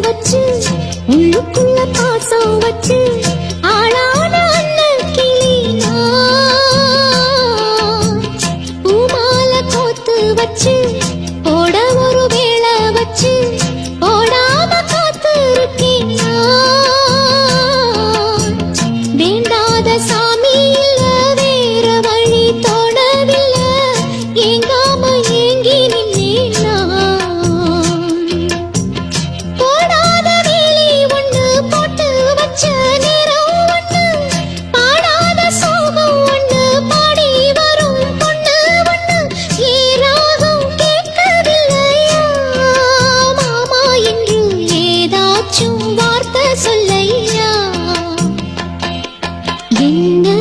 வச்சு உள்ளுக்குள்ள பாசம் வச்சு வச்சு போட வச்சு போடாம காத்து இருக்கேன் வேண்டாத சாமி 今天。